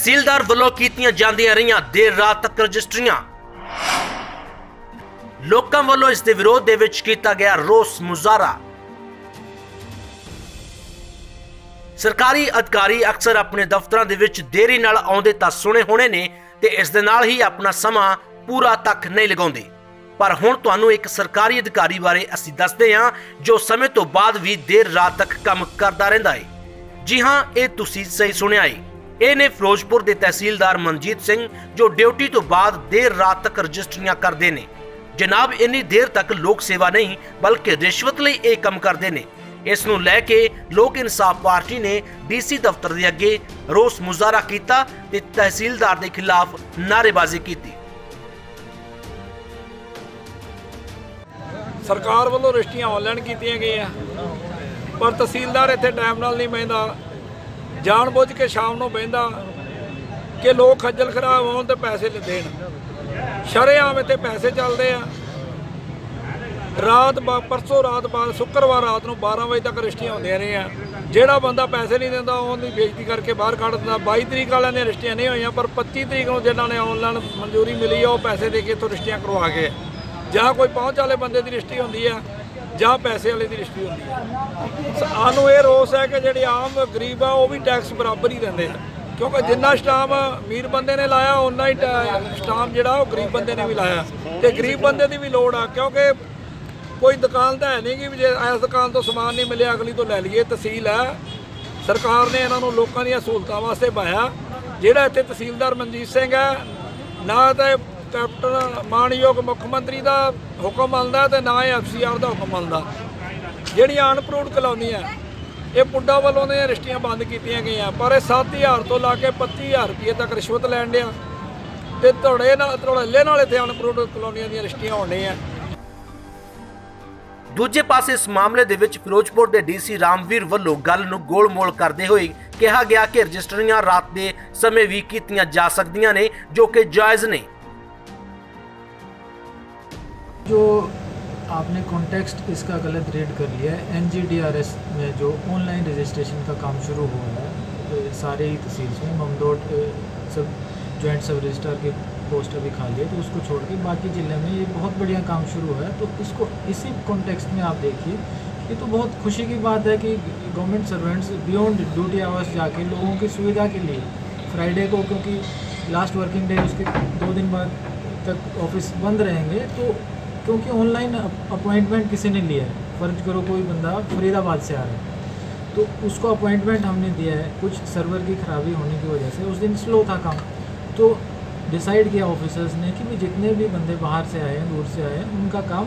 ਤਹਿਸੀਲਦਾਰ ਵੱਲੋਂ ਕੀਤੀਆਂ ਜਾਂਦੀਆਂ ਰਹੀਆਂ ਦੇਰ ਰਾਤ ਤੱਕ ਰਜਿਸਟਰੀਆਂ। ਲੋਕਾਂ ਵੱਲੋਂ ਇਸ ਦੇ ਵਿਰੋਧ ਦੇ ਵਿੱਚ ਕੀਤਾ ਗਿਆ ਰੋਸ ਮੁਜ਼ਾਹਰਾ। ਸਰਕਾਰੀ ਅਧਿਕਾਰੀ ਅਕਸਰ ਆਪਣੇ ਦਫ਼ਤਰਾਂ ਦੇ ਵਿੱਚ ਦੇਰੀ ਨਾਲ ਆਉਂਦੇ ਤਾਂ ਸੁਣੇ ਹੋਣੇ ਨੇ ਤੇ ਇਸ ਦੇ ਨਾਲ ਹੀ ਆਪਣਾ ਸਮਾਂ ਪੂਰਾ ਤੱਕ ਨਹੀਂ ਲਗਾਉਂਦੇ। ਪਰ ਹੁਣ ਤੁਹਾਨੂੰ ਇੱਕ ਸਰਕਾਰੀ ਅਧਿਕਾਰੀ ਬਾਰੇ ਅਸੀਂ ਦੱਸਦੇ ਹਾਂ, ਜੋ ਸਮੇਂ ਤੋਂ ਬਾਅਦ ਵੀ ਦੇਰ ਰਾਤ ਤੱਕ ਕੰਮ ਕਰਦਾ ਰਹਿੰਦਾ ਹੈ। ਜੀ ਹਾਂ, ਇਹ ਤੁਸੀਂ ਸਹੀ ਸੁਣਿਆ ਹੈ। ਇਹ ਨੇ ਫਿਰੋਜ਼ਪੁਰ ਦੇ ਤਹਿਸੀਲਦਾਰ ਮਨਜੀਤ ਸਿੰਘ, ਜੋ ਡਿਊਟੀ ਤੋਂ ਬਾਅਦ ਦੇਰ ਰਾਤ ਤੱਕ ਰਜਿਸਟਰੀਆਂ ਕਰਦੇ ਨੇ। ਜਨਾਬ, ਇੰਨੀ ਦੇਰ ਤੱਕ ਲੋਕ ਸੇਵਾ ਨਹੀਂ, ਬਲਕਿ ਰਿਸ਼ਵਤ ਲਈ ਇਹ ਕੰਮ ਕਰਦੇ ਨੇ। ਇਸ ਨੂੰ ਲੈ ਕੇ ਲੋਕ ਇਨਸਾਫ ਪਾਰਟੀ ਨੇ ਡੀਸੀ ਦਫ਼ਤਰ ਦੇ ਅੱਗੇ ਰੋਸ ਮੁਜ਼ਾਹਰਾ ਕੀਤਾ ਤੇ ਤਹਿਸੀਲਦਾਰ ਦੇ ਖਿਲਾਫ ਨਾਅਰੇਬਾਜ਼ੀ ਕੀਤੀ। ਸਰਕਾਰ ਵੱਲੋਂ ਰਜਿਸਟਰੀਆਂ ਆਨਲਾਈਨ ਕੀਤੀਆਂ ਗਈਆਂ। ਪਰ ਤਹਿਸੀਲਦਾਰ ਇੱਥੇ ਟਾਈਮ ਨਾਲ ਨਹੀਂ ਬਹਿੰਦਾ। ਜਾਣ ਬੁੱਝ ਕੇ ਸ਼ਾਮ ਨੂੰ ਬਹਿੰਦਾ ਕਿ ਲੋਕ ਖੱਜਲ ਖਰਾਬ ਹੋਣ ਤੇ ਪੈਸੇ ਲੈ ਦੇਣ। ਸ਼ਰੇਆਮ ਇੱਥੇ ਪੈਸੇ ਚੱਲਦੇ ਆ। ਰਾਤ ਬਾ- ਪਰਸੋਂ ਰਾਤ ਬਾਅਦ ਸ਼ੁੱਕਰਵਾਰ ਰਾਤ ਨੂੰ 12 ਵਜੇ ਤੱਕ ਰਜਿਸਟਰੀਆਂ ਹੁੰਦੀਆਂ ਰਹੀਆਂ। ਜਿਹੜਾ ਬੰਦਾ ਪੈਸੇ ਨਹੀਂ ਦਿੰਦਾ ਉਹਦੀ ਬੇਇੱਜ਼ਤੀ ਕਰਕੇ ਬਾਹਰ ਕੱਢ ਦਿੰਦਾ। 22 ਤਰੀਕ ਵਾਲਿਆਂ ਦੀਆਂ ਰਜਿਸਟਰੀਆਂ ਨਹੀਂ ਹੋਈਆਂ, ਪਰ 25 ਤਰੀਕ ਨੂੰ ਜਿਨ੍ਹਾਂ ਨੇ ਆਨਲਾਈਨ ਮਨਜ਼ੂਰੀ ਮਿਲੀ ਆ, ਉਹ ਪੈਸੇ ਦੇ ਕੇ ਇੱਥੋਂ ਰਜਿਸਟਰੀਆਂ ਕਰਵਾ ਗਏ ਜਾਂ ਕੋਈ ਪਹੁੰਚ ਵਾਲੇ ਬੰਦੇ ਦੀ ਰਜਿਸਟਰੀ ਹੁੰਦੀ ਆ ਜਾਂ ਪੈਸੇ ਵਾਲੇ ਦੀ ਰਜਿਸਟਰੀ ਹੁੰਦੀ ਹੈ। ਸਾਨੂੰ ਇਹ ਰੋਸ ਹੈ ਕਿ ਜਿਹੜੇ ਆਮ ਗਰੀਬ ਆ, ਉਹ ਵੀ ਟੈਕਸ ਬਰਾਬਰ ਹੀ ਦਿੰਦੇ ਆ। ਕਿਉਂਕਿ ਜਿੰਨਾ ਸਟਾਮ ਅਮੀਰ ਬੰਦੇ ਨੇ ਲਾਇਆ ਉਨਾ ਹੀ ਸਟਾਮ ਜਿਹੜਾ, ਉਹ ਗਰੀਬ ਬੰਦੇ ਨੇ ਵੀ ਲਾਇਆ। ਤੇ ਗਰੀਬ ਬੰਦੇ ਦੀ ਵੀ ਲੋੜ ਆ, ਕਿਉਂਕਿ ਕੋਈ ਦੁਕਾਨ ਤਾਂ ਹੈ ਨਹੀਂ ਕਿ ਜੇ ਇਸ ਦੁਕਾਨ ਤੋਂ ਸਮਾਨ ਨਹੀਂ ਮਿਲਿਆ, ਅਗਲੀ ਤੋਂ ਲੈ ਲਈਏ, ਤਹਿਸੀਲ ਹੈ। ਸਰਕਾਰ ਨੇ ਇਹਨਾਂ ਨੂੰ ਲੋਕਾਂ ਦੀਆਂ ਸਹੂਲਤਾਂ ਵਾਸਤੇ ਪਾਇਆ। ਜਿਹੜਾ ਇੱਥੇ ਤਹਿਸੀਲਦਾਰ ਮਨਜੀਤ ਸਿੰਘ ਹੈ, ਨਾ ਤਾਂ ਕੈਪਟਨ ਮਾਨਯੋਗ ਮੁੱਖ ਮੰਤਰੀ ਦਾ ਹੁਕਮ ਮੰਨਦਾ ਤੇ ਨਾ ਹੀ ਐਫਸੀਆਰ ਦਾ ਹੁਕਮ ਮੰਨਦਾ। ਜਿਹੜੀਆਂ ਅਨਪਰੂਵਡ ਕਲੋਨੀਆਂ ਇਹ ਪੁੱਡਾ ਵੱਲੋਂ ਨੇ ਰਜਿਸਟਰੀਆਂ ਬੰਦ ਕੀਤੀਆਂ ਗਈਆਂ, ਪਰ ਇਹ 7000 ਤੋਂ ਲਾ ਕੇ 25000 ਰੁਪਏ ਤੱਕ ਰਿਸ਼ਵਤ ਲੈਣ ਡਿਆ। ਤੇ ਧੜੇ ਨਾਲ ਧੜੱਲੇ ਨਾਲ ਇੱਥੇ ਅਨਪਰੂਵਡ ਕਲੋਨੀਆਂ ਦੀਆਂ ਰਜਿਸਟਰੀਆਂ ਹੋਣੀਆਂ ਦੂਜੇ ਪਾਸੇ ਇਸ ਮਾਮਲੇ ਦੇ ਵਿੱਚ ਫਿਰੋਜ਼ਪੁਰ ਦੇ ਡੀਸੀ ਰਾਮਵੀਰ ਵੱਲੋਂ ਗੱਲ ਨੂੰ ਗੋਲ-ਮੋਲ ਕਰਦੇ ਹੋਏ ਕਿਹਾ ਗਿਆ ਕਿ ਰਜਿਸਟਰੀਆਂ ਰਾਤ ਦੇ ਸਮੇਂ ਵੀ ਕੀਤੀਆਂ ਜਾ ਸਕਦੀਆਂ ਨੇ, ਜੋ ਕਿ ਜਾਇਜ਼ ਨੇ। जो आपने कॉन्टेक्स्ट इसका गलत रीड कर लिया है एनजीडीआरएस में जो ऑनलाइन रजिस्ट्रेशन का काम शुरू हुआ है अ, सारे ही तहसील में ममदोट सब जॉइंट सब रजिस्ट्रार की पोस्ट अभी खाली है तो उसको छोड़ के बाकी ज़िले में ये बहुत बढ़िया काम शुरू है। तो इसको इसी कॉन्टेक्स्ट में आप देखिए ये तो बहुत खुशी की बात है कि government servants beyond duty hours जाके लोगों की सुविधा के लिए फ्राइडे को क्योंकि लास्ट वर्किंग डे उसके दो दिन बाद तक ऑफ़िस बंद रहेंगे तो क्योंकि ऑनलाइन अपॉइंटमेंट किसी ने लिया है। फ़र्ज़ करो कोई बंदा फरीदाबाद से आ रहा है। तो उसको अपॉइंटमेंट हमने दिया है, कुछ सर्वर की खराबी होने की वजह से। उस दिन स्लो था काम। तो डिसाइड किया ऑफिसर्स ने कि भी जितने भी बंदे बाहर से आए हैं, दूर से आए हैं, उनका काम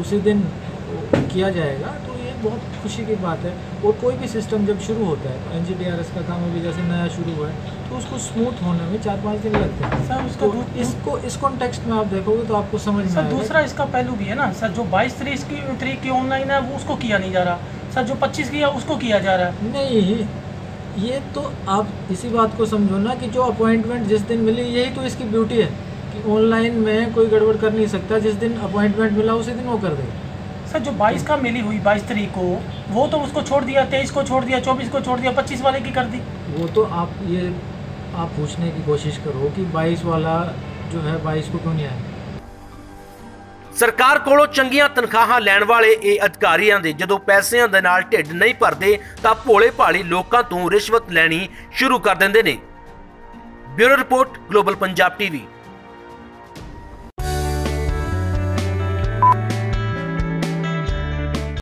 उसी दिन किया जाएगा। तो बहुत खुशी की बात है। और कोई भी सिस्टम जब शुरू होता है एन का काम अभी जैसे नया शुरू हुआ है तो उसको स्मूथ होने में चार पाँच दिन लगते हैं। सर, उसका तो इसको इस कॉन्टेक्स्ट में आप देखोगे तो आपको समझ में सर दूसरा इसका पहलू भी है ना। सर जो 22 तारीख की तारीख की ऑनलाइन है वो उसको किया नहीं जा रहा। सर जो 25 की है उसको किया जा रहा है। नहीं ये तो आप इसी बात को समझो ना कि जो अपॉइंटमेंट जिस दिन मिली यही तो इसकी ब्यूटी है कि ऑनलाइन में कोई गड़बड़ कर नहीं सकता। जिस दिन अपॉइंटमेंट मिला उसी दिन वो कर देगा। सर जो 22 का मिली हुई 22 तारीख को वो तो उसको छोड़ दिया 23 को छोड़ दिया 24 को छोड़ दिया 25 वाले की कर दी वो तो आप ये आप पूछने की कोशिश करो कि 22 वाला जो है 22 को क्यों नहीं आया ਸਰਕਾਰ ਕੋਲੋਂ ਚੰਗੀਆਂ ਤਨਖਾਹਾਂ ਲੈਣ ਵਾਲੇ ਇਹ ਅਧਿਕਾਰੀਆਂ ਦੇ ਜਦੋਂ ਪੈਸਿਆਂ ਦੇ ਨਾਲ ਢਿੱਡ ਨਹੀਂ ਭਰਦੇ ਤਾਂ ਭੋਲੇ ਭਾਲੀ ਲੋਕਾਂ ਤੋਂ ਰਿਸ਼ਵਤ ਲੈਣੀ ਸ਼ੁਰੂ ਕਰ ਦਿੰਦੇ ਨੇ bureau report global Punjab TV